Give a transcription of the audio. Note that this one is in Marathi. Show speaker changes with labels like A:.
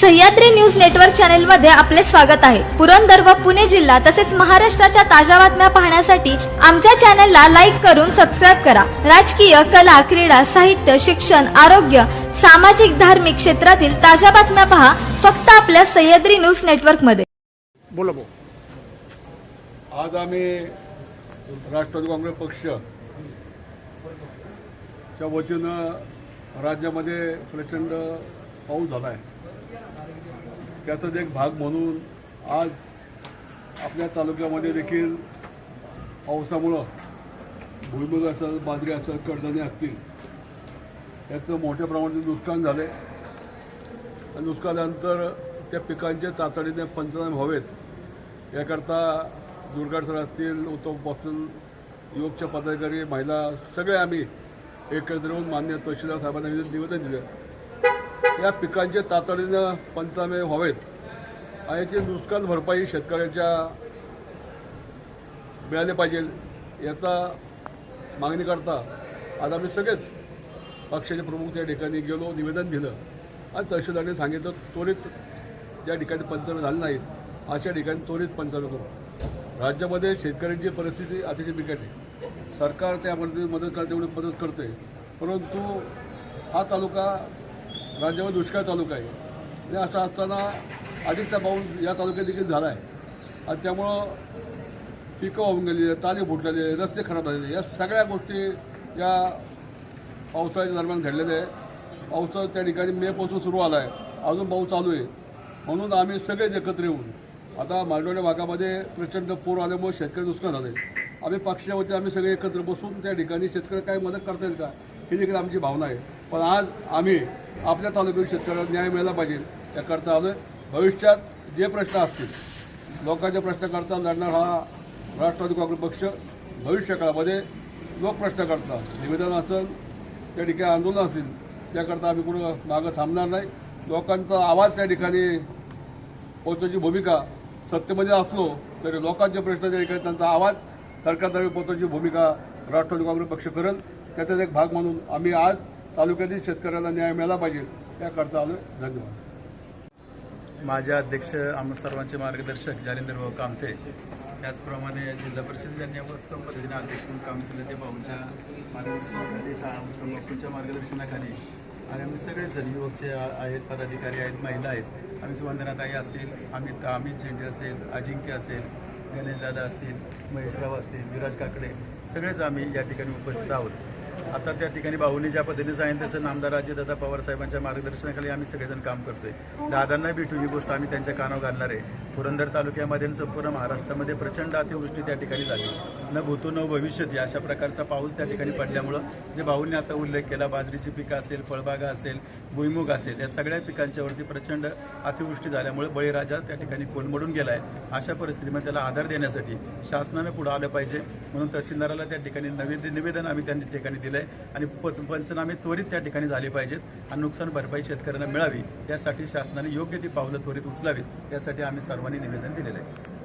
A: सह्याद्री न्यूज नेटवर्क चॅनलमध्ये आपले स्वागत आहे. पुरंदर व पुणे जिल्हा तसेच महाराष्ट्राच्या ताज्या बातम्या पाहण्यासाठी आमच्या चॅनलला लाईक करून सबस्क्राईब करा. राजकीय कला क्रीडा साहित्य शिक्षण आरोग्य सामाजिक धार्मिक क्षेत्रातील ताज्या बातम्या पहा फक्त आपल्या सह्याद्री न्यूज नेटवर्कमध्ये
B: बोला. भाऊ
C: आज आम्ही राष्ट्रवादी काँग्रेस पक्ष च्या वतीनं राज्यामध्ये प्रचंड पाऊस झाला आहे त्याचाच एक भाग म्हणून आज आपल्या तालुक्यामध्ये देखील पावसामुळं भुईमुग असेल बाजरी असेल कडधान्य असतील याचं मोठ्या प्रमाणात नुकसान झाले नुकसानानंतर त्या पिकांचे तातडीने पंचनामे व्हावेत. याकरता दुर्गाड सर असतील उत्तमपासून युवकच्या पदाधिकारी महिला सगळे आम्ही एकत्र येऊन मान्य तहसीलदार साहेबांना निवेदन निवेदन दिलं. या पिकांचे तातडीनं पंचनामे व्हावेत आणि याची नुकसान भरपाई शेतकऱ्याच्या मिळाले पाहिजे याचा मागणी करता आज आम्ही सगळेच पक्षाचे प्रमुख त्या ठिकाणी गेलो निवेदन दिलं आणि तहसीलदारांनी सांगितलं त्वरित ज्या ठिकाणी पंचनामे झाले नाहीत अशा ठिकाणी त्वरित पंचनामे करू. राज्यामध्ये शेतकऱ्यांची परिस्थिती अतिशय बिकट आहे. सरकार त्या मदत करते एवढी मदत करते परंतु हा तालुका राज्यामध्ये दुष्काळ तालुका आहे आणि असं असताना अधिकचा पाऊस या तालुक्यात देखील झाला आहे आणि त्यामुळं पिकं वाहून गेलेली आहेत ताले फुटलेले आहे, रस्ते खराब झालेले या सगळ्या गोष्टी या पावसाळ्याच्या दरम्यान घडलेल्या आहे पावसाळा त्या ठिकाणी मेपासून सुरू आला आहे अजून पाऊस चालू आहे. म्हणून आम्ही सगळेच एकत्र येऊन आता मालवणी भागामध्ये प्रचंड पूर आल्यामुळे शेतकरी नुकसान झाले. आम्ही पक्षावरती आम्ही सगळे एकत्र बसून त्या ठिकाणी शेतकरी काय मदत करता येईल का ही देखील आमची भावना आहे. पण आज आम्ही आपल्या तालुक्यातील शेतकऱ्याला न्याय मिळाला पाहिजे त्याकरता आलोय. भविष्यात जे प्रश्न असतील लोकांच्या प्रश्नाकरता लढणार हा राष्ट्रवादी काँग्रेस पक्ष भविष्यकाळामध्ये लोक लोकप्रश्न करता निवेदन असेल त्या ठिकाणी आंदोलन असेल त्याकरता आम्ही कुठं मागं थांबणार नाही. लोकांचा आवाज त्या ठिकाणी पोहोचवायची भूमिका सत्तेमध्ये असलो तरी लोकांचे प्रश्न त्या ठिकाणी त्यांचा आवाज सरकारद्वारे पोहोचवायची भूमिका राष्ट्रवादी काँग्रेस पक्ष करेल. त्याचाच एक भाग म्हणून आम्ही आज तालुक्यातील शेतकऱ्याला न्याय मिळाला पाहिजे त्याकरता आलो धन्यवाद.
D: माझे अध्यक्ष आम्ही सर्वांचे मार्गदर्शक जालिंदर भाऊ कामते. त्याचप्रमाणे जिल्हा परिषद यांनी उत्तम पद्धतीने अध्यक्ष म्हणून काम केलं ते भाऊंच्या मार्गदर्शनाखाली बापूंच्या मार्गदर्शनाखाली. आणि आम्ही सगळेच युवकचे आहेत पदाधिकारी आहेत महिला आहेत. आम्ही वंदनाताई असतील अमित अमित झेंडे असेल अजिंक्य असेल गणेशदादा असतील महेशराव असतील विराज काकडे सगळेच आम्ही या ठिकाणी उपस्थित आहोत. आता त्या ठिकाणी भाऊनी ज्या पद्धतीने सांगितलं तसं नामदार अजितदादा पवार साहेबांच्या मार्गदर्शनाखाली आम्ही सगळेजण काम करतोय. दादांना भेटून ही गोष्ट आम्ही त्यांच्या कानावर घालणार आहे. पुरंदर तालुक्यामध्ये आणि संपूर्ण महाराष्ट्रामध्ये प्रचंड अतिवृष्टी त्या ठिकाणी झाली. न भूतो न भविष्यत अशा प्रकारचा पाऊस त्या ठिकाणी पडल्यामुळं जे भाऊंनी आता उल्लेख केला बाजरीची पिकं असेल फळबागा असेल भुईमुग असेल या सगळ्या पिकांच्यावरती प्रचंड अतिवृष्टी झाल्यामुळे बळीराजा त्या ठिकाणी कोलमडून गेला आहे अशा परिस्थितीमध्ये त्याला आधार देण्यासाठी शासनानं पुढं आलं पाहिजे. म्हणून तहसीलदाराला त्या ठिकाणी नवीन निवेदन आम्ही त्या ठिकाणी दिलं आहे आणि पंचनामे त्वरित त्या ठिकाणी झाले पाहिजेत आणि नुकसान भरपाई शेतकऱ्यांना मिळावी यासाठी शासनाने योग्य ती पावलं त्वरित उचलावीत यासाठी आम्ही सर्व निवेदन दिलेलं आहे.